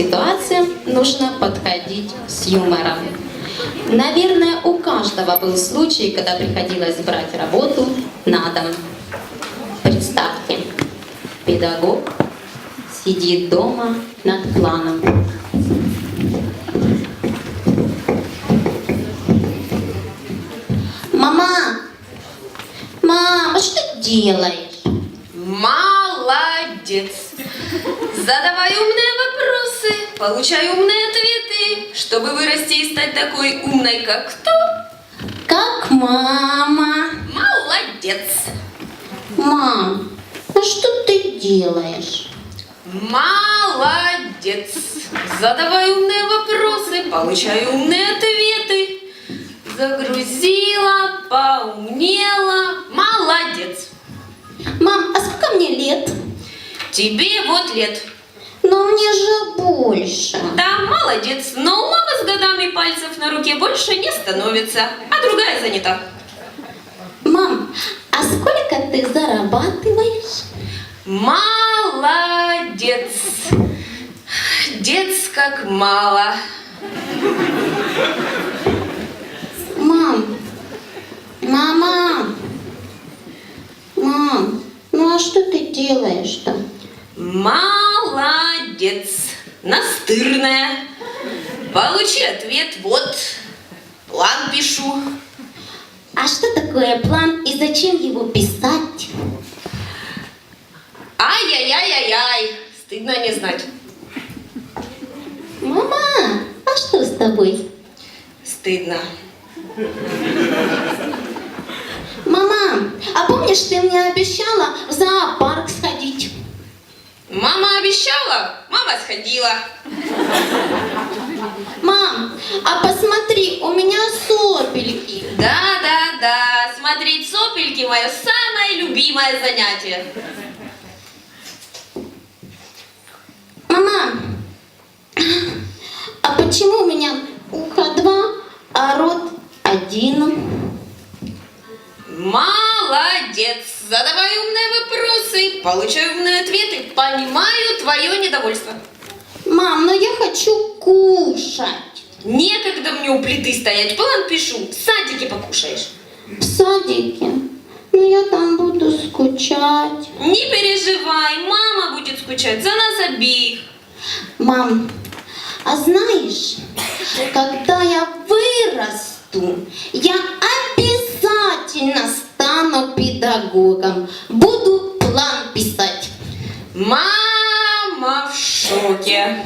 ситуациям нужно подходить с юмором. Наверное, у каждого был случай, когда приходилось брать работу на дом. Представьте, педагог сидит дома над планом. Мама! Мама, что ты делаешь? Молодец! Задавай умные получай умные ответы, чтобы вырасти и стать такой умной, как кто? Как мама. Молодец! Мам, а что ты делаешь? Молодец! Задавай умные вопросы, получай умные ответы. Загрузила, поумнела. Молодец! Мам, а сколько мне лет? Тебе вот лет. Но мне же больше. Да, молодец, но у мамы с годами пальцев на руке больше не становится, а другая занята. Мам, а сколько ты зарабатываешь? Молодец! Дец как мало. Мам, мама, мам, ну а что ты делаешь-то? Молодец! Настырная. Получи ответ, вот. План пишу. А что такое план и зачем его писать? Ай-яй-яй-яй-яй. Стыдно не знать. Мама, а что с тобой? Стыдно. Мама, а помнишь, ты мне обещала в зоопарк? Мама обещала, мама сходила. Мам, а посмотри, у меня сопельки. Да-да-да, смотреть сопельки мое самое любимое занятие. Мама, а почему у меня ухо два, а рот один? Молодец! Задавай умные вопросы, получай умные ответы, понимаю твое недовольство. Мам, но я хочу кушать. Некогда мне у плиты стоять, план пишу, в садике покушаешь. В садике. Ну я там буду скучать. Не переживай, мама будет скучать за нас обеих. Мам, а знаешь, когда я вырасту, я обязательно стану педагогом. Мама в шоке.